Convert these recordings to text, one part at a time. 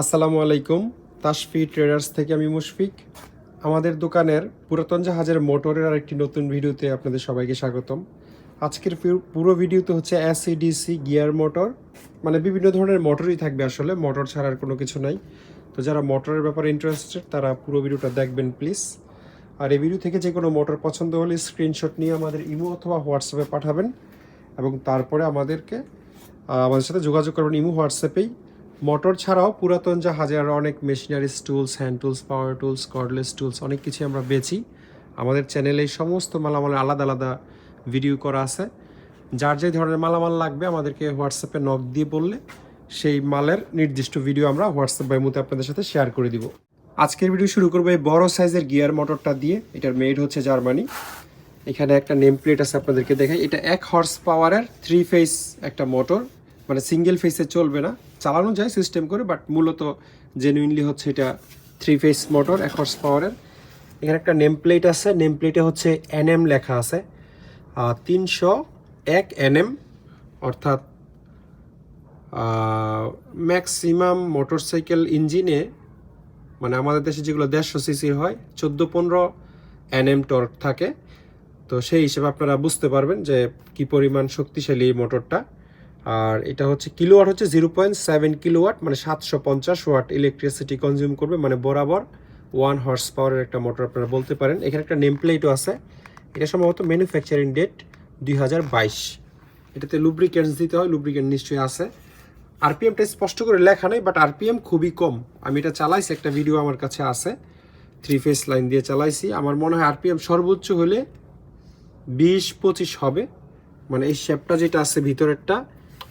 আসসালামু আলাইকুম তাসফি ট্রেডার্স থেকে আমি মুশফিক। আমাদের দোকানের পুরাতন জাহাজের মোটরের আরেকটি নতুন ভিডিওতে আপনাদের সবাইকে স্বাগতম। আজকের পুরো ভিডিওতে হচ্ছে এসিডিসি গিয়ার মোটর মানে বিভিন্ন ধরনের মোটরই থাকবে আসলে, মোটর ছাড়ার কোনো কিছু নাই। তো যারা মোটরের ব্যাপারে ইন্টারেস্টেড তারা পুরো ভিডিওটা দেখবেন প্লিজ আর এই ভিডিও থেকে যে কোনো মোটর পছন্দ হলে স্ক্রিনশট নিয়ে আমাদের ইমো অথবা হোয়াটসঅ্যাপে পাঠাবেন এবং তারপরে আমাদেরকে আমাদের সাথে যোগাযোগ করবেন ইমো হোয়াটসঅ্যাপেই। মোটর ছাড়াও পুরাতন জাহাজে আরও অনেক machineries tools hand tools power tools cordless tools অনেক কিছু আমরা বেচি। আমাদের চ্যানেলে সমস্ত মালামালের আলাদা আলাদা ভিডিও করা আছে। যার যে ধরনের মালামাল লাগবে আমাদেরকে হোয়াটসঅ্যাপে নক দিয়ে বললে সেই মালের নির্দিষ্ট ভিডিও আমরা হোয়াটসঅ্যাপ বাইমুতে আপনাদের সাথে শেয়ার করে দিব। আজকের ভিডিও শুরু করব এই বড় সাইজের গিয়ার মোটরটা দিয়ে। এটার মেড হচ্ছে জার্মানি। এখানে একটা নেম প্লেট আছে আপনাদেরকে দেখাই। এটা এক হর্স পাওয়ারের থ্রি ফেস একটা মোটর মানে সিঙ্গেল ফেসে চলবে না। চালানো যায় সিস্টেম করে বাট মূলত জেনুইনলি হচ্ছে এটা থ্রি ফেস মোটর এক হর্স পাওয়ারের এখানে একটা নেম প্লেট আছে নেম প্লেটে হচ্ছে এনএম লেখা আছে। তিনশো এক এনএম অর্থাৎ ম্যাক্সিমাম মোটরসাইকেল ইঞ্জিনে মানে আমাদের দেশে যেগুলো দেড়শো সিসির হয়, চোদ্দ পনেরো এনএম টর্ক থাকে। তো সেই হিসেবে আপনারা বুঝতে পারবেন যে কি পরিমাণ শক্তিশালী এই মোটরটা আর এটা হচ্ছে কিলোওয়াট হচ্ছে জিরো পয়েন্ট সেভেন কিলোওয়াট মানে সাতশো পঞ্চাশ ওয়াট ইলেকট্রিসিটি কনজিউম করবে মানে বরাবর ওয়ান হর্স পাওয়ারের একটা মোটর আপনারা বলতে পারেন। এখানে একটা নেম প্লেটও আছে। এটা সম্ভবত ম্যানুফ্যাকচারিং ডেট দুই হাজার বাইশ। এটাতে লুব্রিকেন্টস দিতে হয় লুব্রিকেন্ট নিশ্চয়ই আছে। আরপিএমটা স্পষ্ট করে লেখা নেই বাট আরপিএম খুবই কম। আমি এটা চালাইছি, একটা ভিডিও আমার কাছে আছে। থ্রি ফেস লাইন দিয়ে চালাইছি। আমার মনে হয় আরপিএম সর্বোচ্চ হলে বিশ পঁচিশ হবে। মানে এই শেপটা যেটা আছে ভিতরেরটা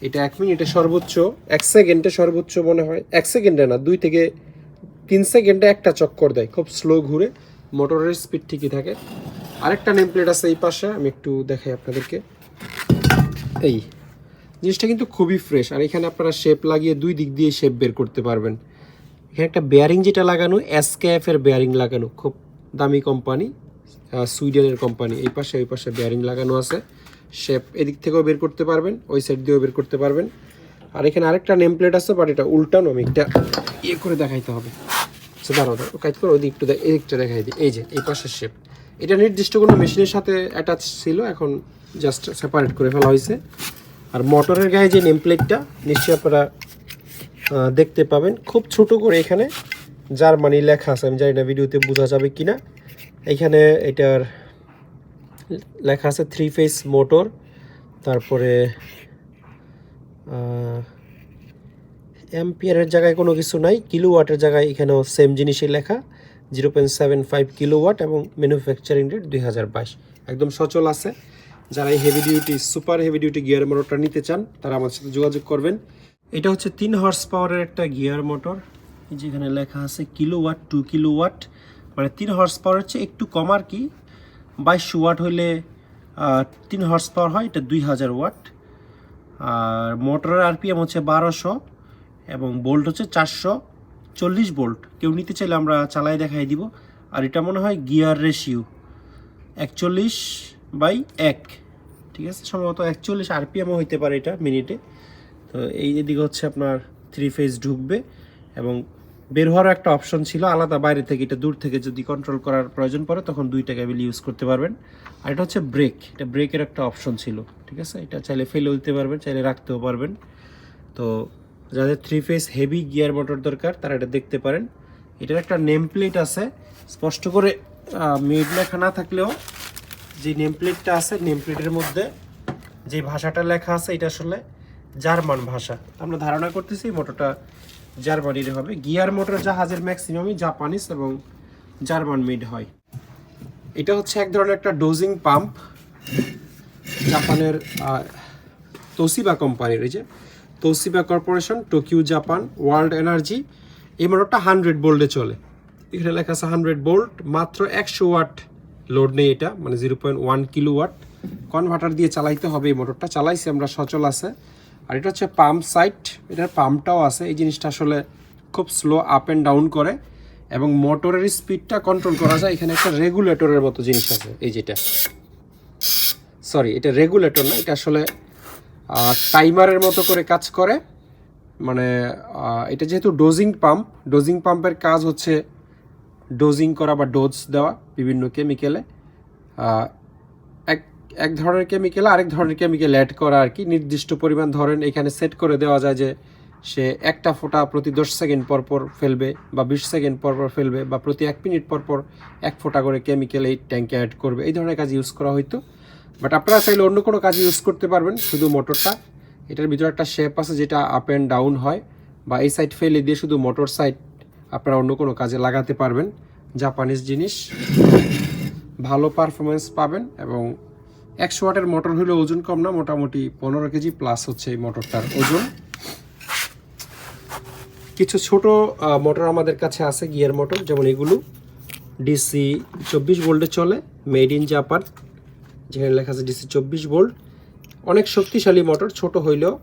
এটা এক মিনিটে সর্বোচ্চ, এক সেকেন্ডে সর্বোচ্চ মনে হয়। এক সেকেন্ডে না, দুই থেকে তিন সেকেন্ডে একটা চক্কর দেয়, খুব স্লো ঘুরে। মোটরের স্পিড ঠিকই থাকে। আরেকটা নেম প্লেট আছে এই পাশে, আমি একটু দেখাই আপনাদেরকে। এই জিনিসটা কিন্তু খুবই ফ্রেশ আর এখানে আপনারা শেপ লাগিয়ে দুই দিক দিয়ে শেপ বের করতে পারবেন। এখানে একটা বেয়ারিং যেটা লাগানো এসকেএফ এর বেয়ারিং লাগানো, খুব দামি কোম্পানি সুইডেনের কোম্পানি এই পাশে, ওই পাশে বেয়ারিং লাগানো আছে। শেপ এদিক থেকেও বের করতে পারবেন, ওই সাইড দিয়েও বের করতে পারবেন। আর এখানে আরেকটা নেম প্লেট আছে বাট এটা উল্টানো আমি এটা ইয়ে করে দেখাইতে হবে। আচ্ছা দাঁড়াও দাঁড়াও, কাজ করো ওই দিকটা দে- এই দিকটা দেখাই দিই। এই যে, এই পাশের শেপ এটা নির্দিষ্ট কোনো মেশিনের সাথে অ্যাটাচ ছিল, এখন জাস্ট সেপারেট করে ফেলা হয়েছে। আর মোটরের গায়ে যে নেম প্লেটটা নিশ্চয়ই আপনারা দেখতে পাবেন। খুব ছোট করে এখানে জার্মানি লেখা আছে, আমি জানি না ভিডিওতে বোঝা যাবে কিনা। এখানে এটার লেখা আছে থ্রি ফেস মোটর তারপরে অ্যাম্পিয়ারের জায়গায় কোনো কিছু নাই কিলো ওয়াটের জায়গায় এখানেও সেম জিনিসই লেখা zero point seven five kilowatt এবং ম্যানুফ্যাকচারিং রেট দুই হাজার বাইশ। একদম সচল আছে। যারা এই heavy duty super heavy duty gear মোটরটা নিতে চান, তারা আমার সাথে যোগাযোগ করবেন। এটা হচ্ছে তিন হর্স পাওয়ারের একটা গিয়ার মোটর যেখানে লেখা আছে kilowatt two kilo watt মানে তিন হর্স পাওয়ার চেয়ে একটু কম আর কি। বাইশশো ওয়াট হইলে তিন হর্স পাওয়ার হয়, এটা দুই হাজার ওয়াট। আর মোটরের আরপিএম হচ্ছে বারোশো এবং বোল্ট হচ্ছে চারশো চল্লিশ বোল্ট কেউ নিতে চাইলে আমরা চালাই দেখাই দিব। আর এটা মনে হয় গিয়ার রেশিও একচল্লিশ বাই এক। ঠিক আছে? সম্ভবত একচল্লিশ আরপিএমও হইতে পারে এটা মিনিটে তো এই দিকে হচ্ছে আপনার থ্রি ফেজ ঢুকবে এবং বের হওয়ার একটা অপশন ছিল, আলাদা বাইরে থেকে, এটা দূর থেকে যদি কন্ট্রোল করার প্রয়োজন পড়ে, তখন দুইটা কেবল ইউজ করতে পারবেন। আর এটা হচ্ছে ব্রেক এটা ব্রেকের একটা অপশন ছিল, ঠিক আছে? এটা চাইলে ফেলেও দিতে পারবেন, চাইলে রাখতেও পারবেন। তো যাদের three phase heavy gear motor দরকার, তারা এটা দেখতে পারেন। এটার একটা নেম প্লেট আছে, স্পষ্ট করে মেড লেখা না থাকলেও যে নেম প্লেটটা আছে নেম প্লেটের মধ্যে যে ভাষাটা লেখা আছে, এটা আসলে জার্মান ভাষা। আমরা ধারণা করতেছি মোটরটা জার্মানির হবে। গিয়ার মোটর জাহাজের ম্যাক্সিমামই জাপানিজ এবং জার্মান মেড হয়। এটা হচ্ছে এক ধরনের একটা ডোজিং পাম্প জাপানের তোসিবা কোম্পানির এই যে Toshiba corporation Tokyo Japan world energy এই মোটরটা হান্ড্রেড বোল্টে চলে। এখানে লেখা আছে হান্ড্রেড বোল্ট মাত্র একশো ওয়াট লোড নেই এটা মানে zero point one kilowatt converter দিয়ে চালাইতে হবে এই মোটরটা চালাইছি আমরা, সচল আছে। আর এটা হচ্ছে পাম্প সাইট। এটার পাম্পটাও আছে। এই জিনিসটা আসলে খুব স্লো আপ অ্যান্ড ডাউন করে এবং মোটরের স্পিডটা কন্ট্রোল করা যায়। এখানে একটা রেগুলেটরের মতো জিনিস আছে। এই যেটা। সরি, এটা রেগুলেটর না, এটা আসলে টাইমারের মতো করে কাজ করে। মানে এটা যেহেতু ডোজিং পাম্প, ডোজিং পাম্পের কাজ হচ্ছে ডোজিং করা বা ডোজ দেওয়া বিভিন্ন কেমিক্যালে। এক ধরনের কেমিক্যাল আরেক ধরনের কেমিক্যাল অ্যাড করা আর কি। নির্দিষ্ট পরিমাণ ধরেন এখানে সেট করে দেওয়া যায় যে সে একটা ফোঁটা প্রতি দশ সেকেন্ড পর পর ফেলবে বা বিশ সেকেন্ড পর পর ফেলবে বা প্রতি এক মিনিট পর পর এক ফোঁটা করে কেমিক্যাল এই ট্যাঙ্কে অ্যাড করবে। এই ধরনের কাজ ইউজ করা হয়তো বাট আপনারা চাইলে অন্য কোনো কাজে ইউজ করতে পারবেন, শুধু মোটরটা এটার ভিতরে একটা শেপ আছে যেটা আপ অ্যান্ড ডাউন হয় বা এই সাইড ফেলে দিয়ে শুধু মোটর সাইড আপনারা অন্য কোনো কাজে লাগাতে পারবেন। জাপানিজ জিনিস, ভালো পারফরমেন্স পাবেন এবং একশো ওয়াটের মোটর হলে ওজন কম না, মোটামুটি পনেরো কেজি প্লাস হচ্ছে এই মোটরটার ওজন। কিছু ছোট মোটর আমাদের কাছে আছে গিয়ার মোটর, যেমন এগুলো। ডিসি চব্বিশ ভোল্টে চলে, মেড ইন জাপান, যেখানে লেখা আছে ডিসি চব্বিশ ভোল্ট। অনেক শক্তিশালী মোটর, ছোট হইলেও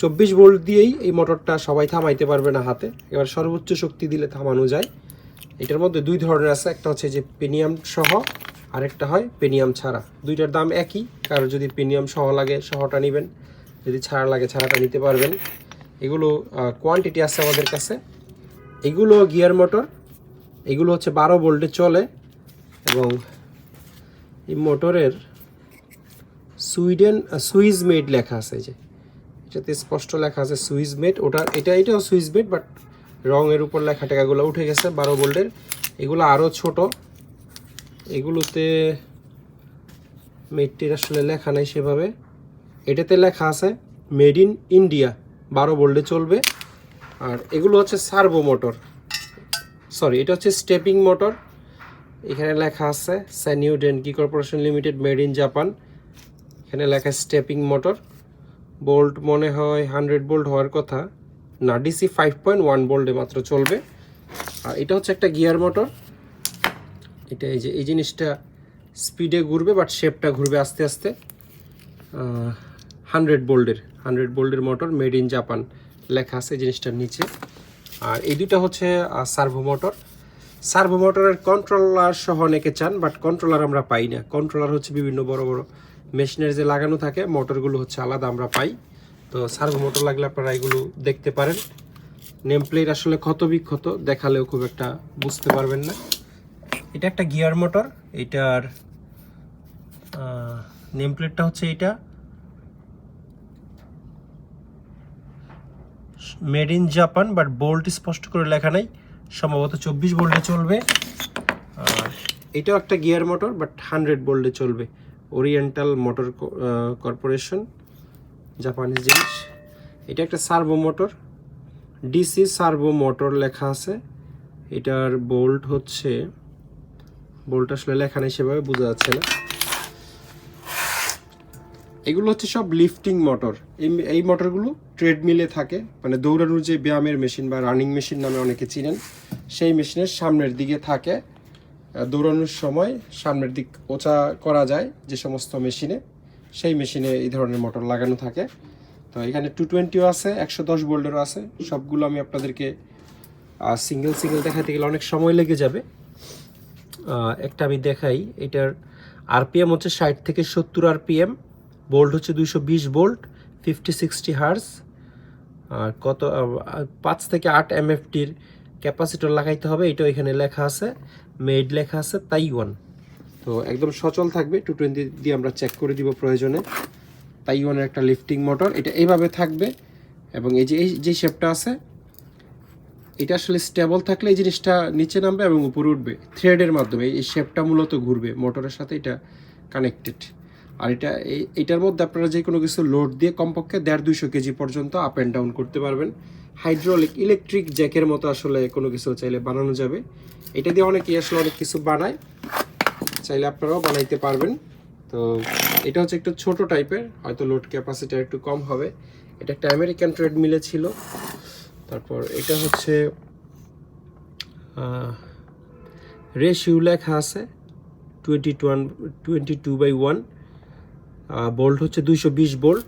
চব্বিশ ভোল্ট দিয়েই এই মোটরটা সবাই থামাইতে পারবে না হাতে। এবার সর্বোচ্চ শক্তি দিলে থামানো যায়। এটার মধ্যে দুই ধরনের আছে, একটা হচ্ছে যে পেনিয়াম সহ আরেকটা হয় পেনিয়াম ছাড়া। দুইটার দাম একই, কারও যদি পেনিয়াম সহ লাগে, সহটা নেবেন। যদি ছাড়া লাগে, ছাড়াটা নিতে পারবেন। এগুলো কোয়ান্টিটি আছে আমাদের কাছে। এগুলো গিয়ার মোটর। এগুলো হচ্ছে বারো ভোল্টে চলে। এবং এই মোটরের সুইডেন সুইজ মেড লেখা আছে যে। এটাতে স্পষ্ট লেখা আছে সুইজ মেড। ওটা, এটা, এটাও সুইজ মেড, বাট রঙের উপর লেখা টেকাগুলো উঠে গেছে বারো বোল্ডের এগুলো আরও ছোট। এগুলোতে মেডটির আসলে লেখা নাই সেভাবে। এটাতে লেখা আছে মেড ইন ইন্ডিয়া বারো বোল্ডে চলবে। আর এগুলো হচ্ছে সার্ভো মোটর সরি এটা হচ্ছে স্টেপিং মোটর এখানে লেখা আছে Sanyo Denki corporation limited made in Japan এখানে লেখা স্টেপিং মোটর বোল্ট মনে হয় হান্ড্রেড বোল্ট হওয়ার কথা। না ডিসি ফাইভ পয়েন্ট ওয়ান বোল্টে মাত্র চলবে। আর এটা হচ্ছে একটা গিয়ার মোটর এটা এই যে, এই জিনিসটা স্পিডে ঘুরবে বাট শেপটা ঘুরবে আস্তে আস্তে হান্ড্রেড বোল্ডের হান্ড্রেড বোল্ডের মোটর মেড ইন জাপান লেখা আছে জিনিসটার নিচে। আর এই দুইটা হচ্ছে সার্ভো মোটর সার্ভো মোটরের কন্ট্রোলার সহ অনেকে চান বাট কন্ট্রোলার আমরা পাই না। কন্ট্রোলার হচ্ছে বিভিন্ন বড় বড় মেশিনের যে লাগানো থাকে মোটরগুলো হচ্ছে আলাদা আমরা পাই। তো সার্ভো মোটর লাগলে আপনারা এগুলো দেখতে পারেন। নেম প্লেট আসলে ক্ষত বিক্ষত, দেখালেও খুব একটা বুঝতে পারবেন না। এটা একটা গিয়ার মোটর, এটার নেম প্লেটটা হচ্ছে এটা made in Japan but volt স্পষ্ট করে লেখা নাই। সম্ভবত চব্বিশ বোল্টে চলবে। আর এটাও একটা গিয়ার মোটর বাট হান্ড্রেড বোল্টে চলবে। ওরিয়েন্টাল মোটর কর্পোরেশন জাপানিজ জিনিস। এটা একটা servo motor. DC servo motor লেখা আছে। এটার বোল্ট হচ্ছে বোল্ট আসলে লেখা নেই সেভাবে বোঝা যাচ্ছে না। এগুলো হচ্ছে সব লিফটিং মোটর এই এই মোটরগুলো ট্রেডমিলে থাকে। মানে দৌড়ানোর যে ব্যায়ামের মেশিন বা রানিং মেশিন নামে অনেকে চিনেন, সেই মেশিনের সামনের দিকে থাকে। দৌড়ানোর সময় সামনের দিক ওচা করা যায় যে সমস্ত মেশিনে সেই মেশিনে এই ধরনের মোটর লাগানো থাকে। তো এখানে টু টোয়েন্টিও আছে, একশো দশ বোল্ডেরও আছে। সবগুলো আমি আপনাদেরকে সিঙ্গেল সিঙ্গেল দেখাতে গেলে অনেক সময় লেগে যাবে। একটা আমি দেখাই, এটার আরপিএম হচ্ছে ষাট থেকে সত্তর আরপিএম বোল্ট হচ্ছে দুইশো বিশ বোল্ট ফিফটি সিক্সটি হার্স আর কত পাঁচ থেকে আট এম এমএফটির ক্যাপাসিটর লাগাইতে হবে এটা এখানে লেখা আছে মেড লেখা আছে তাইওয়ান তো একদম সচল থাকবে টু টোয়েন্টি দিয়ে আমরা চেক করে দিব প্রয়োজনে। তাইওয়ানের একটা লিফটিং মোটর এটা এইভাবে থাকবে, এবং এই যে এই যে শেপটা আছে এটা আসলে স্টেবল থাকলে এই জিনিসটা নিচে নামবে এবং উপরে উঠবে। থ্রেডের মাধ্যমে এই শেপটা মূলত ঘুরবে, মোটরের সাথে এটা কানেক্টেড আর এটা এটার মধ্যে আপনারা যে কোনো কিছু লোড দিয়ে কমপক্ষে দেড় দুইশো কেজি পর্যন্ত আপ অ্যান্ড ডাউন করতে পারবেন। হাইড্রোলিক ইলেকট্রিক জ্যাকের মতো আসলে কোনো কিছু চাইলে বানানো যাবে। এটা দিয়ে অনেকেই আসলে অনেক কিছু বানায়, চাইলে আপনারাও বানাইতে পারবেন। তো এটা হচ্ছে একটু ছোট টাইপের হয়তো লোড ক্যাপাসিটি একটু কম হবে। এটা একটা আমেরিকান ট্রেড মিলে ছিল। তারপর এটা হচ্ছে রেশিউ লেখা আছে twenty two twenty two by one volt হচ্ছে দুইশো বিশ বোল্ট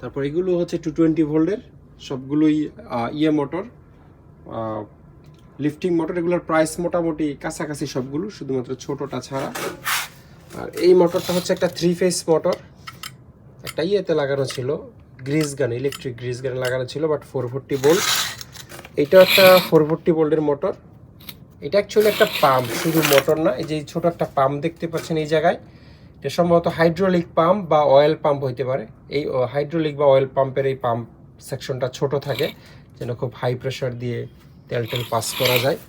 তারপর এগুলো হচ্ছে টু টোয়েন্টি ভোল্টের সবগুলোই ইয়ে মোটর লিফটিং মোটর এগুলোর প্রাইস মোটামুটি কাছাকাছি সবগুলো, শুধুমাত্র ছোটটা ছাড়া। আর এই মোটরটা হচ্ছে একটা থ্রি ফেস মোটর একটা ইয়েতে লাগানো ছিল গ্রিজ গান ইলেকট্রিক গ্রিজ গান লাগানো ছিল বাট ফোর ফোরটি বোল্ট এটা একটা ফোর ফোরটি বোল্টের মোটর এটা অ্যাকচুয়ালি একটা পাম্প শুধু মোটর না, এই যে ছোট একটা পাম্প দেখতে পাচ্ছেন এই জায়গায়। এটা সম্ভবত হাইড্রোলিক পাম্প বা অয়েল পাম্প হইতে পারে। এই হাইড্রোলিক বা অয়েল পাম্পের এই পাম্প সেকশনটা ছোট থাকে, যেন খুব হাই প্রেশার দিয়ে তেল টেল পাস করা যায়।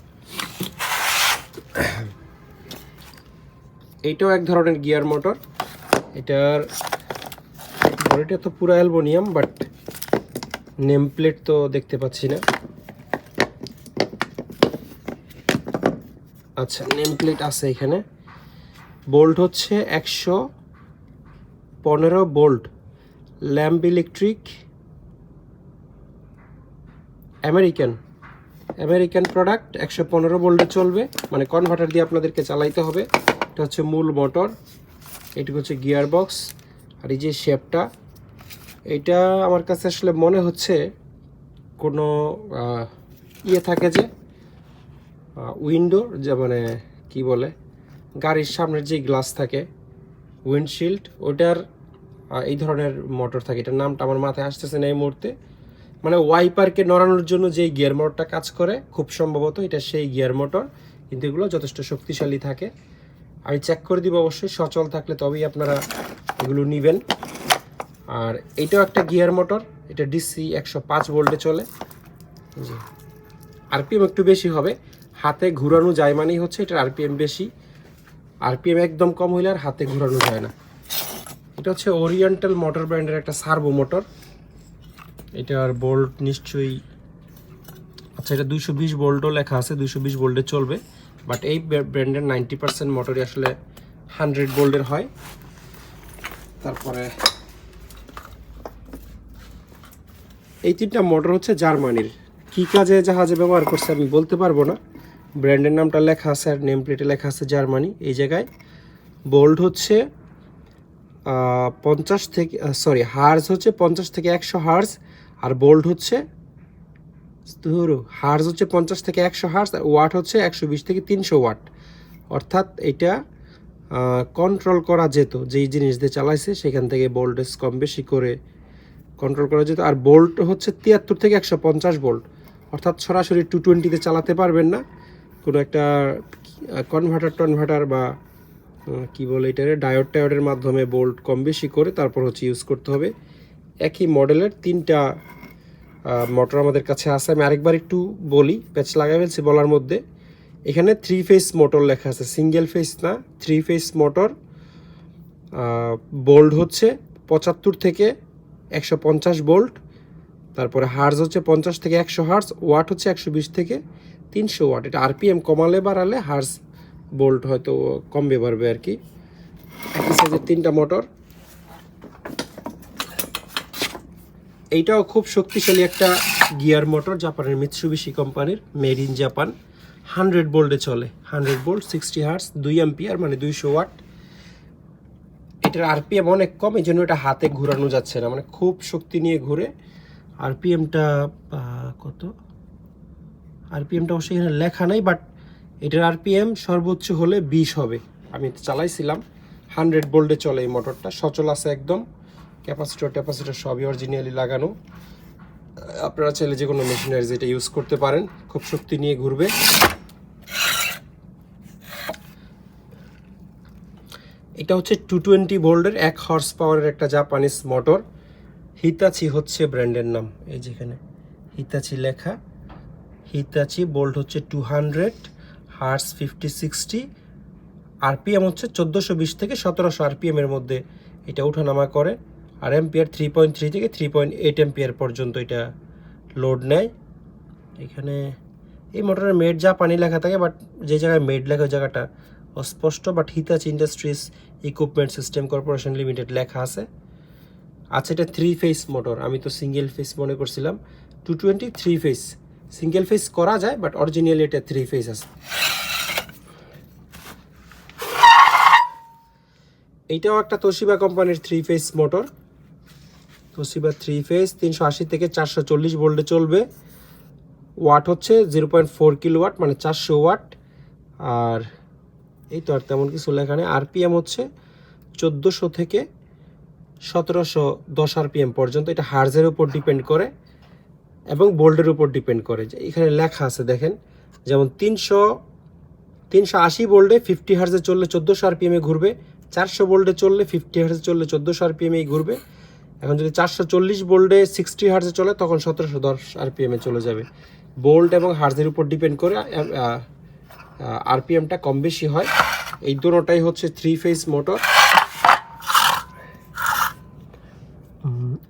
এইটাও এক ধরনের গিয়ার মোটর এটার বডিটা তো পুরো অ্যালবোনিয়াম বাট নেম প্লেট তো দেখতে পাচ্ছি না। আচ্ছা নেম প্লেট আছে এখানে। বোল্ট হচ্ছে একশো পনেরো volt lamp electric American American product একশো পনেরো বোল্টে চলবে। মানে কনভার্টার দিয়ে আপনাদেরকে চালাইতে হবে। এটা হচ্ছে মূল মোটর এটুকু হচ্ছে গিয়ার বক্স আর এই যে শেপটা এটা আমার কাছে আসলে মনে হচ্ছে কোনো ইয়ে থাকে যে উইন্ডো যে মানে কি বলে, গাড়ির সামনের যে গ্লাস থাকে উইন্ডশিল্ড ওটার এই ধরনের মোটর থাকে। এটার নামটা আমার মাথায় আসতেছে না এই মুহূর্তে। মানে ওয়াইপারকে নড়ানোর জন্য যে গিয়ার মোটরটা কাজ করে, খুব সম্ভবত এটা সেই গিয়ার মোটর কিন্তু এগুলো যথেষ্ট শক্তিশালী থাকে। আমি চেক করে দিব অবশ্যই, সচল থাকলে তবেই আপনারা এগুলো নেবেন। আর এটাও একটা গিয়ার মোটর, এটা ডিসি একশো পাঁচ ভোল্টে চলে। জি। আরপিএম একটু বেশি হবে। হাতে ঘুরানো যায় মানেই হচ্ছে এটার আরপিএম বেশি। আরপিএম একদম কম হইলে আর হাতে ঘুরানো যায় না। এটা হচ্ছে ওরিয়েন্টাল মোটর ব্র্যান্ডের একটা সার্ভো মোটর এটার বোল্ট নিশ্চয়ই আচ্ছা এটা দুইশো বিশ বোল্টও লেখা আছে, দুইশো বিশ বোল্টে চলবে। বাট এই ব্র্যান্ডের নাইনটি পার্সেন্ট মোটরই আসলে হান্ড্রেড বোল্টের হয়। তারপরে এই তিনটা মোটর হচ্ছে জার্মানির। কি কাজে জাহাজে ব্যবহার করছে আমি বলতে পারব না। ব্র্যান্ডের নামটা লেখা আছে আর নেম প্লেটে লেখা আছে জার্মানি। এই জায়গায় বোল্ট হচ্ছে পঞ্চাশ থেকে সরি হার্স হচ্ছে পঞ্চাশ থেকে একশো হার্স আর বোল্ট হচ্ছে, ধরো হার্স হচ্ছে পঞ্চাশ থেকে একশো হার্স আর ওয়াট হচ্ছে একশো বিশ থেকে তিনশো ওয়াট অর্থাৎ এটা কন্ট্রোল করা যেত, যেই জিনিস দিয়ে চালাইছে, সেখান থেকে ভোল্টেজ কম বেশি করে কন্ট্রোল করা যেত। আর বোল্ট হচ্ছে তিয়াত্তর থেকে একশো পঞ্চাশ বোল্ট অর্থাৎ সরাসরি টু টোয়েন্টিতে চালাতে পারবেন না। কোনো একটা কনভার্টার টনভার্টার বা কি বলে এটারে ডায়োড টায়োডের মাধ্যমে বোল্ট কম বেশি করে তারপর হচ্ছে ইউজ করতে হবে। একই মডেলের তিনটা মোটর আমাদের কাছে আছে। আমি আরেকবার একটু বলি প্যাচ লাগাই ফেলছি বলার মধ্যে। এখানে থ্রি ফেস মোটর লেখা আছে সিঙ্গেল ফেস না থ্রি ফেস মোটর বোল্ট হচ্ছে পঁচাত্তর থেকে একশো পঞ্চাশ বোল্ট, তারপরে হার্জ হচ্ছে পঞ্চাশ থেকে একশো হার্জ, ওয়াট হচ্ছে একশো বিশ থেকে তিনশো ওয়াট। এটা আরপিএম কমালে বাড়ালে হার্জ বোল্ট হয়তো কমবে, বাড়বে আর কি। একই সাইজের তিনটা মোটর। এইটাও খুব শক্তিশালী একটা গিয়ার মোটর, জাপানের মিৎসুবিশি কোম্পানির, মেড ইন জাপান। হান্ড্রেড বোল্টে চলে। হান্ড্রেড বোল্ট, সিক্সটি হার্স দুই অ্যাম্পিয়ার মানে দুইশো ওয়াট। এটার আরপিএম অনেক কম এই জন্য এটা হাতে ঘোরানো যাচ্ছে না। মানে খুব শক্তি নিয়ে ঘুরে আরপিএমটা কত? আরপিএমটা অবশ্যই এখানে লেখা নাই বাট এটার আরপিএম সর্বোচ্চ হলে বিশ হবে। আমি চালাইছিলাম হান্ড্রেড বোল্টে চলে এই মোটরটা সচল আছে একদম। ক্যাপাসিটর ট্যাপাসিটর সবই অরিজিনালি লাগানো। আপনারা চাইলে যে কোনো মেশিনারিজ এটা ইউজ করতে পারেন, খুব শক্তি নিয়ে ঘুরবে। এটা হচ্ছে টু টোয়েন্টি ভোল্টের এক হর্স পাওয়ারের একটা জাপানিজ মোটর হিতাচি হচ্ছে ব্র্যান্ডের নাম, এই যেখানে হিতাচি লেখা। হিতাচি বোল্ট হচ্ছে two hundred hertz fifty sixty RPM হচ্ছে চোদ্দোশো বিশ থেকে সতেরোশো আরপিএম এর মধ্যে এটা ওঠানামা করে। আর এম্পিয়ার থ্রি পয়েন্ট থ্রি থেকে থ্রি পয়েন্ট এইট এম্পিয়ার পর্যন্ত এটা লোড নেয়। এখানে এই মোটরের মেড যা পানি লেখা থাকে বাট যে জায়গায় মেড লেখা, ওই জায়গাটা অস্পষ্ট but Hitachi industries equipment system corporation limited লেখা আছে। আচ্ছা এটা থ্রি ফেস মোটর আমি তো সিঙ্গেল ফেস মনে করছিলাম। Two twenty three phase single phase করা যায় বাট অরিজিনালি এটা থ্রি ফেস আছে। এইটাও একটা তোশিবা কোম্পানির three phase motor Toshiba three phase তিনশো আশি থেকে চারশো চল্লিশ ভোল্টে চলবে। ওয়াট হচ্ছে zero point four kilo watt মানে চারশো ওয়াট আর এই তো আর তেমন কিছু লেখা নেই। আরপিএম হচ্ছে চোদ্দোশো থেকে সতেরোশো দশ আরপিএম পর্যন্ত। এটা হার্জের উপর ডিপেন্ড করে এবং বোল্ডের উপর ডিপেন্ড করে। যে এখানে লেখা আছে, দেখেন, যেমন তিনশো তিনশো আশি বোল্ডে ফিফটি হার্জে চললে চোদ্দোশো আরপিএমে ঘুরবে। চারশো বোল্ডে চললে ফিফটি হার্জে চললে চোদ্দোশো আরপিএমেই ঘুরবে। এখন যদি চারশো চল্লিশ বোল্ডে সিক্সটি হার্জে চলে, তখন সতেরোশো দশ আরপিএমে চলে যাবে। বোল্ড এবং হার্জের উপর ডিপেন্ড করে আরপিএমটা কম বেশি হয়। এই দুটোটাই হচ্ছে থ্রি ফেজ মোটর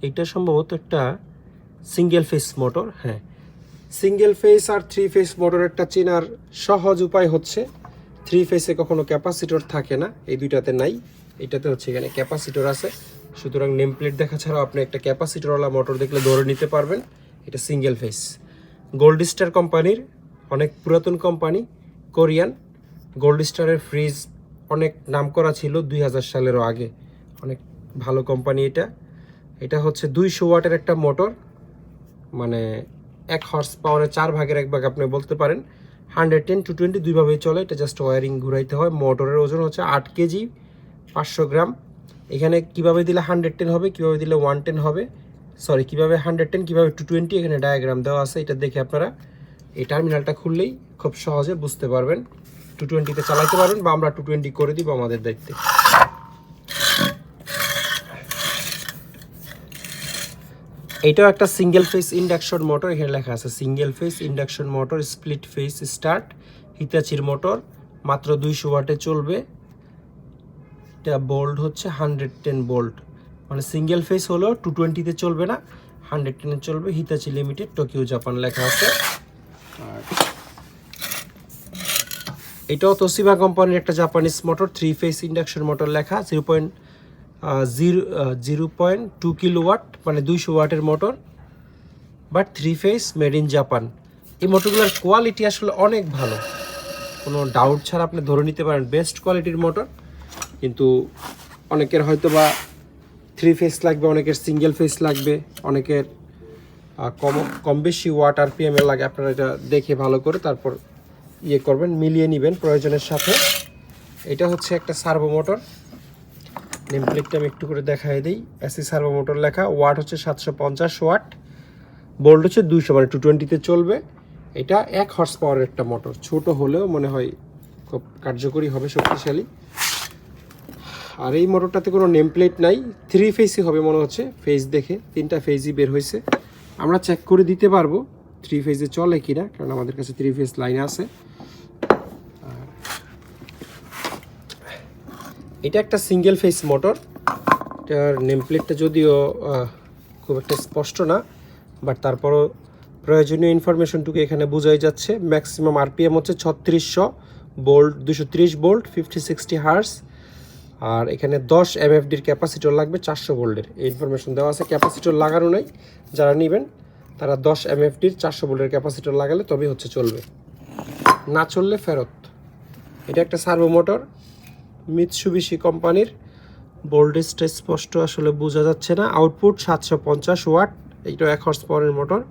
এটা সম্ভবত একটা সিঙ্গেল ফেস মোটর হ্যাঁ। সিঙ্গেল ফেস আর থ্রি ফেস মোটর একটা চেনার সহজ উপায় হচ্ছে থ্রি ফেসে কখনো ক্যাপাসিটর থাকে না, এই দুইটাতে নাই। এটাতে হচ্ছে এখানে ক্যাপাসিটর আছে। সুতরাং নেম প্লেট দেখা ছাড়াও আপনি একটা ক্যাপাসিটরওয়ালা মোটর দেখলে ধরে নিতে পারবেন, এটা সিঙ্গেল ফেস গোল্ড স্টার কোম্পানির অনেক পুরাতন কোম্পানি কোরিয়ান। গোল্ড স্টারের ফ্রিজ অনেক নামকরা ছিল দুই হাজার সালেরও আগে। অনেক ভালো কোম্পানি এটা। এটা হচ্ছে দুইশো ওয়াটের একটা মোটর মানে এক হর্স পাওয়ারের চার ভাগের এক ভাগ আপনি বলতে পারেন। হান্ড্রেড টেন টু টোয়েন্টি দুইভাবেই চলে। এটা জাস্ট ওয়ারিং ঘুরাইতে হয়। মোটরের ওজন হচ্ছে আট কেজি, পাঁচশো গ্রাম। এখানে কীভাবে দিলে হান্ড্রেড টেন হবে? কীভাবে দিলে ওয়ান টেন হবে? সরি কীভাবে হান্ড্রেড টেন কীভাবে টু টোয়েন্টি এখানে ডায়াগ্রাম দেওয়া আছে। এটা দেখে আপনারা এই টার্মিনালটা খুললেই খুব সহজে বুঝতে পারবেন। টু টোয়েন্টিতে চালাতে পারবেন বা আমরা টু টোয়েন্টি করে দিব আমাদের দায়িত্বে। এটাও একটা সিঙ্গেল ফেস ইন্ডাকশন মোটর এখানে লেখা আছে single phase induction motor split phase start হিতাচির motor মাত্র দুইশো ওয়াটে চলবে। এটা বোল্ট হচ্ছে হান্ড্রেড টেন বোল্ট মানে সিঙ্গেল ফেস হলেও টু টোয়েন্টিতে চলবে না হান্ড্রেড টেনে চলবে। হিতাচি লিমিটেড টোকিও জাপান লেখা আছে। আর এটাও তোসিবা কোম্পানির একটা Japanese motor three phase induction motor লেখা zero point zero zero point two kilo watt মানে দুইশো ওয়াটের motor but three phase made in Japan এই মোটরগুলোর কোয়ালিটি আসলে অনেক ভালো। কোনো ডাউট ছাড়া আপনি ধরে নিতে পারেন বেস্ট কোয়ালিটির মোটর কিন্তু অনেকের হয়তো বা থ্রি ফেস লাগবে, অনেকের সিঙ্গেল ফেস লাগবে, অনেকের কম কম বেশি ওয়াট আর পিএমের লাগে, আপনারা এটা দেখে ভালো করে তারপর ইয়ে করবেন, মিলিয়ে নেবেন প্রয়োজনের সাথে। এটা হচ্ছে একটা সার্ভো মোটর নেম প্লেটটা আমি একটু করে দেখাই দিই। এসি সার্ভো মোটর লেখা ওয়াট হচ্ছে সাতশো পঞ্চাশ ওয়াট বোল্ট হচ্ছে দুইশো মানে টু টোয়েন্টিতে চলবে। এটা এক হর্স পাওয়ারের একটা মোটর ছোট হলেও মনে হয় খুব কার্যকরী হবে, শক্তিশালী। আর এই মোটরটাতে কোনো নেম প্লেট নাই। থ্রি ফেসই হবে মনে হচ্ছে ফেজ দেখে। তিনটা ফেজই বের হয়েছে। আমরা চেক করে দিতে পারব থ্রি ফেজে চলে কিনা, কারণ আমাদের কাছে থ্রি ফেজ লাইন আছে। এটা একটা সিঙ্গেল ফেস মোটর এটার নেম প্লেটটা যদিও খুব একটা স্পষ্ট না বাট তারপরও প্রয়োজনীয় ইনফরমেশনটুকু এখানে বোঝাই যাচ্ছে। ম্যাক্সিমাম আরপিএম হচ্ছে ছত্রিশশো বোল্ট, দুশো ত্রিশ বোল্ট ফিফটি সিক্সটি হার্স আর এখানে দশ এমএফডির ক্যাপাসিটর লাগবে চারশো ভোল্টের এই ইনফরমেশন দেওয়া আছে ক্যাপাসিটর লাগানো নাই। যারা নেবেন, তারা দশ এমএফডির চারশো ভোল্টের ক্যাপাসিটর লাগালে তবেই হচ্ছে চলবে। না চললে ফেরত। এটা একটা সার্ভো মোটর মিৎসুবিশি কোম্পানির বোল্ডেজটা স্পষ্ট আসলে বোঝা যাচ্ছে না। আউটপুট সাতশো পঞ্চাশ ওয়াট এইটা এক হর্স পাওয়ারের মোটর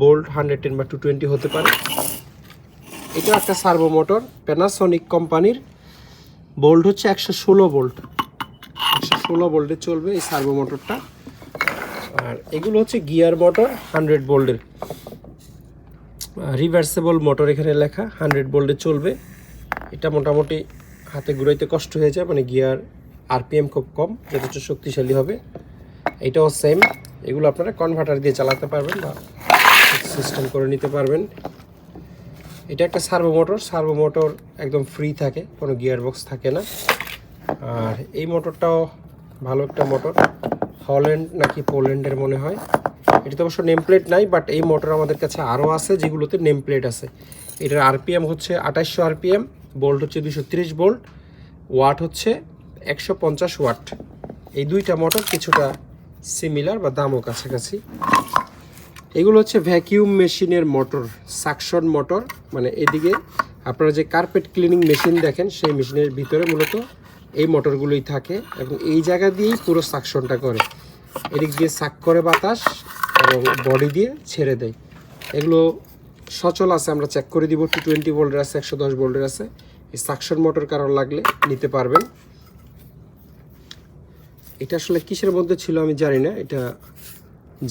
বোল্ড হান্ড্রেড টেন বা টু টোয়েন্টি হতে পারে। এটা একটা সার্ভো মোটর প্যানাসনিক কোম্পানির বোল্ট হচ্ছে একশো ষোলো বোল্ট একশো ষোলো বোল্টে চলবে এই সার্ভো মোটরটা আর এগুলো হচ্ছে গিয়ার মোটর হান্ড্রেড বোল্টের রিভার্সেবল মোটর এখানে লেখা হান্ড্রেড বোল্টে চলবে। এটা মোটামুটি হাতে ঘুরাইতে কষ্ট হয়ে যায় মানে গিয়ার আরপিএম খুব কম, যথেষ্ট শক্তিশালী হবে। এটাও সেম এগুলো আপনারা কনভার্টার দিয়ে চালাতে পারবেন বা সিস্টেম করে নিতে পারবেন। এটা একটা সার্ভো মোটর সার্ভো মোটর একদম ফ্রি থাকে, কোনো গিয়ার বক্স থাকে না। আর এই মোটরটাও ভালো একটা মোটর হল্যান্ড নাকি পোল্যান্ডের মনে হয়। এটা তো অবশ্য নেম প্লেট নাই বাট এই মোটর আমাদের কাছে আরও আছে, যেগুলোতে নেম প্লেট আছে। এটার আরপিএম হচ্ছে আঠাশশো আরপিএম বোল্ট হচ্ছে দুশো তিরিশ বোল্ট, ওয়াট হচ্ছে একশো পঞ্চাশ ওয়াট। এই দুইটা মোটর কিছুটা সিমিলার বা দামও কাছাকাছি। এগুলো হচ্ছে ভ্যাকিউম মেশিনের মোটর সাকশন মোটর মানে এদিকে আপনারা যে কার্পেট ক্লিনিং মেশিন দেখেন, সেই মেশিনের ভিতরে মূলত এই মোটরগুলোই থাকে এবং এই জায়গা দিয়েই পুরো সাকশনটা করে। এদিক দিয়ে সাক করে বাতাস এবং বডি দিয়ে ছেড়ে দেয়। এগুলো সচল আছে, আমরা চেক করে দিব টু টোয়েন্টি ভোল্টের আছে, একশো দশ ভোল্টের আছে। এই সাকশন মোটর কারণ লাগলে নিতে পারবেন। এটা আসলে কিসের মধ্যে ছিল আমি জানি না, এটা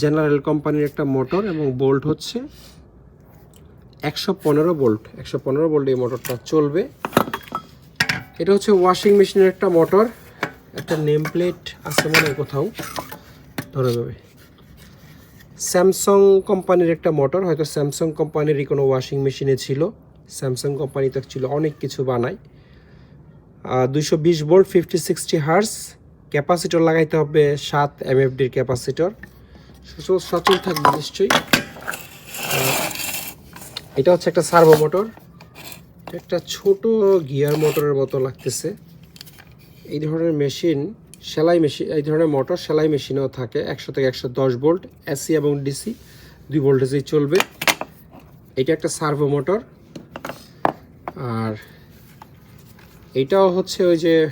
জেনারেল কোম্পানির একটা মোটর এবং বোল্ট হচ্ছে একশো পনেরো বোল্ট একশো পনেরো বোল্ট এই মোটরটা চলবে। এটা হচ্ছে ওয়াশিং মেশিনের একটা মোটর একটা নেম প্লেট আছে মনে কোথাও। ধরে যাবে। স্যামসাং কোম্পানির একটা মোটর হয়তো স্যামসাং কোম্পানিরই কোনো ওয়াশিং মেশিনে ছিল। স্যামসাং কোম্পানি তো ছিল, অনেক কিছু বানায়। দুইশো বিশ volt fifty sixty hertz capacitor লাগাইতে হবে, সাত এমএফডির ক্যাপাসিটর সচল থাকবে নিশ্চয়ই। এটা হচ্ছে একটা সার্ভো মোটর একটা ছোট গিয়ার মোটরের মতো লাগতেছে। এই ধরনের মেশিন সেলাই মেশিন, এই ধরনের মোটর সেলাই মেশিনেও থাকে। একশো থেকে একশো দশ ভোল্ট এসি এবং ডিসি, দুই ভোল্টেজেই চলবে। এটা একটা সার্ভো মোটর। আর এটাও হচ্ছে ওই যে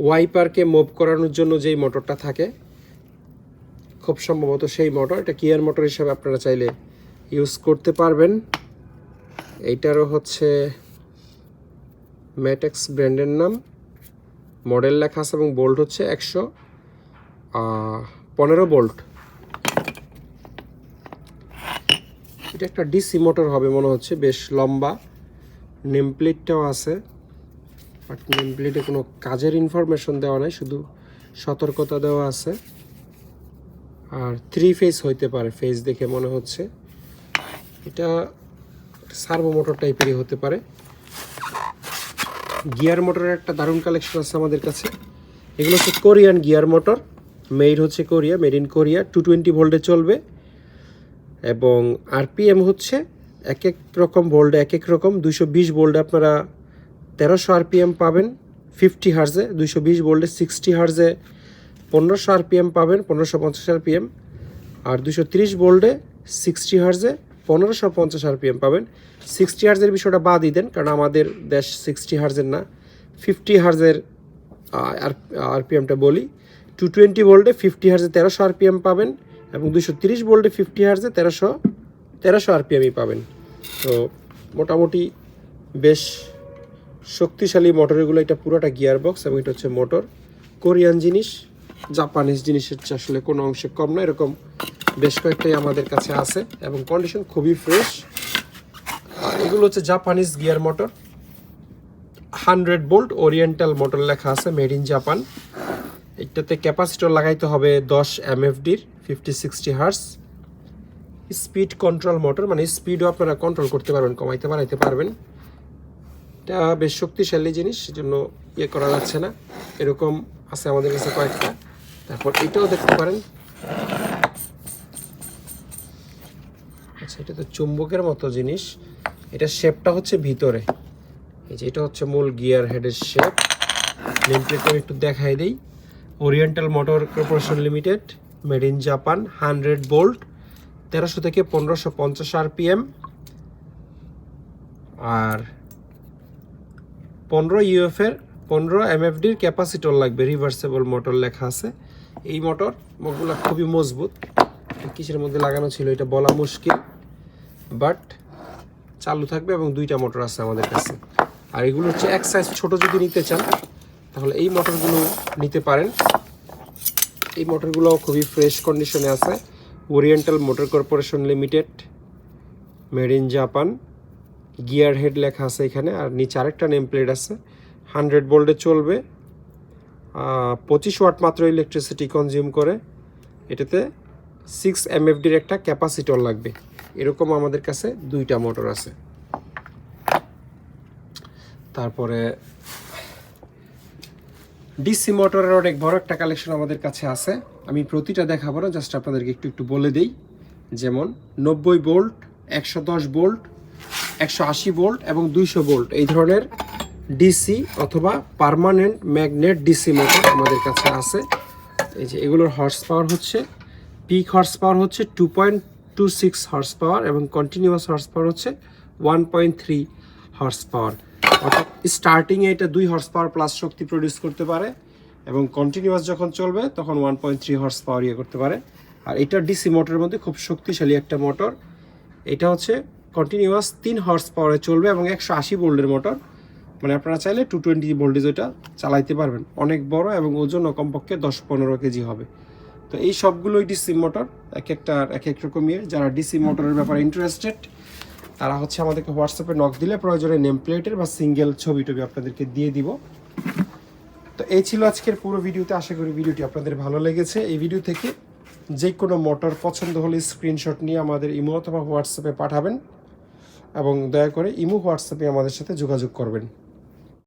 ওয়াইপারকে মুভ করানোর জন্য যেই মোটরটা থাকে। খুব সম্ভবত সেই মোটর। এটা কিয়ার মোটর হিসাবে আপনারা চাইলে ইউজ করতে পারবেন। এইটারও হচ্ছে ম্যাটেক্স ব্র্যান্ডের নাম। মডেল লেখা আছে এবং বোল্ট হচ্ছে একশো পনেরো বোল্ট। এটা একটা ডিসি মোটর হবে মনে হচ্ছে, বেশ লম্বা। নেম প্লেটটাও আছে, বাট নেম প্লেটে কোনো কাজের ইনফরমেশন দেওয়া নাই, শুধু সতর্কতা দেওয়া আছে। আর থ্রি ফেস হইতে পারে ফেস দেখে মনে হচ্ছে। এটা সার্ভো মোটর টাইপেরই হতে পারে। গিয়ার মোটরের একটা দারুণ কালেকশন আছে আমাদের কাছে। এগুলো হচ্ছে কোরিয়ান গিয়ার মোটর। মেড হচ্ছে Korea made in Korea. Two twenty ভোল্টে চলবে। এবং আরপিএম হচ্ছে এক এক রকম ভোল্টে এক এক রকম। দুইশো বিশ ভোল্টে আপনারা তেরোশো আরপিএম পাবেন। ফিফটি হার্জে দুইশো বিশ ভোল্টে সিক্সটি হার্জে পনেরোশো আরপিএম পাবেন, পনেরোশো পঞ্চাশ আরপিএম আর দুশো তিরিশ ভোল্টে সিক্সটি হার্জে পনেরোশো পঞ্চাশ আরপিএম পাবেন। সিক্সটি হার্জের বিষয়টা বাদই দেন, কারণ আমাদের দেশ সিক্সটি হার্জের না। ফিফটি হার্জের আর, আরপিএমটা বলি। টু টোয়েন্টি ভোল্টে ফিফটি হার্জে তেরোশো আরপিএম পাবেন এবং দুশো তিরিশ ভোল্টে ফিফটি হার্জে তেরোশো তেরোশো আরপিএমই পাবেন। তো মোটামুটি বেশ শক্তিশালী মোটরগুলো এটা পুরোটা গিয়ার বক্স এবং এটা হচ্ছে মোটর কোরিয়ান জিনিস জাপানিজ জিনিসের চেয়ে আসলে কোনো অংশে কম না, এরকম বেশ কয়েকটাই আমাদের কাছে আছে এবং কন্ডিশন খুবই ফ্রেশ এগুলো হচ্ছে Japanese gear motor hundred volt oriental motor লেখা আছে মেড ইন জাপান এটাতে ক্যাপাসিটর লাগাইতে হবে দশ এমএফডির fifty sixty hertz speed control motor মানে স্পিডও আপনারা কন্ট্রোল করতে পারবেন, কমাইতে বাড়াইতে পারবেন। এটা বেশ শক্তিশালী জিনিস, সেজন্য ইয়ে করা যাচ্ছে না। এরকম আছে আমাদের কাছে কয়েকটা। তারপর এটাও দেখতে পারেন। আচ্ছা এটা তো চুম্বকের মতো জিনিস। এটা শেপটা হচ্ছে ভিতরে। এই যে এটা হচ্ছে মূল গিয়ার হেডের শেপ। নেম প্লেটটা একটু দেখাই দেই। Oriental motor corporation limited made in Japan hundred volt তেরোশো থেকে পনেরোশো পঞ্চাশ আরপিএম আর পনেরো ইউএফের পনেরো এমএফডির ক্যাপাসিটর লাগবে রিভার্সেবল মোটর লেখা আছে। এই মোটর মুখগুলো খুবই মজবুত। কিসের মধ্যে লাগানো ছিল এটা বলা মুশকিল বাট চালু থাকবে এবং দুইটা মোটর আছে আমাদের কাছে। আর এগুলো হচ্ছে এক সাইজ ছোট যদি নিতে চান, তাহলে এই মোটরগুলো নিতে পারেন। এই মোটরগুলো খুবই ফ্রেশ কন্ডিশনে আছে। Oriental motor corporation limited made in Japan gear head লেখা আছে এখানে, আর নিচে আরেকটা নেম প্লেট আছে হান্ড্রেড বোল্টে চলবে। পঁচিশ ওয়াট মাত্র ইলেকট্রিসিটি কনজিউম করে। এটাতে সিক্স এমএফডির একটা ক্যাপাসিটর লাগবে। এরকম আমাদের কাছে দুইটা মোটর আছে। তারপরে ডিসি মোটরের অনেক বড় একটা কালেকশন আমাদের কাছে আছে। আমি প্রতিটা দেখাবো না জাস্ট আপনাদেরকে একটু একটু বলে দিই। যেমন নব্বই বোল্ট একশো দশ ভোল্ট একশো আশি বোল্ট এবং দুইশো বোল্ট এই ধরনের ডিসি অথবা পার্মানেন্ট ম্যাগনেট ডিসি মোটর আমাদের কাছে আছে। এই যে এগুলোর হর্স পাওয়ার হচ্ছে পিক হর্স পাওয়ার হচ্ছে two point two six horse power এবং কন্টিনিউয়াস হর্স পাওয়ার হচ্ছে one point three horse power অর্থাৎ স্টার্টিংয়ে এটা দুই হর্স পাওয়ার প্লাস শক্তি প্রডিউস করতে পারে এবং কন্টিনিউয়াস যখন চলবে তখন one point three horse power ইয়ে করতে পারে। আর এটা ডিসি মোটরের মধ্যে খুব শক্তিশালী একটা মোটর এটা হচ্ছে কন্টিনিউয়াস তিন হর্স পাওয়ারে চলবে এবং একশো আশি বোল্ডের মোটর মানে আপনারা চাইলে টু টোয়েন্টি ভোল্টেজ ওইটা চালাইতে পারবেন। অনেক বড় এবং ওজনও কমপক্ষে দশ পনেরো কেজি হবে। তো এই সবগুলোই ডিসি মোটর এক একটা এক এক রকমের। যারা ডিসি মোটরের ব্যাপারে ইন্টারেস্টেড তারা হচ্ছে আমাদেরকে হোয়াটসঅ্যাপে নক দিলে প্রয়োজনে নেম প্লেটের বা সিঙ্গেল ছবি টবি আপনাদেরকে দিয়ে দিব। তো এই ছিল আজকের পুরো ভিডিওতে। আশা করি ভিডিওটি আপনাদের ভালো লেগেছে। এই ভিডিও থেকে যে কোনো মোটর পছন্দ হলে স্ক্রিনশট নিয়ে আমাদের ইমো অথবা হোয়াটসঅ্যাপে পাঠাবেন এবং দয়া করে ইমো হোয়াটসঅ্যাপে আমাদের সাথে যোগাযোগ করবেন।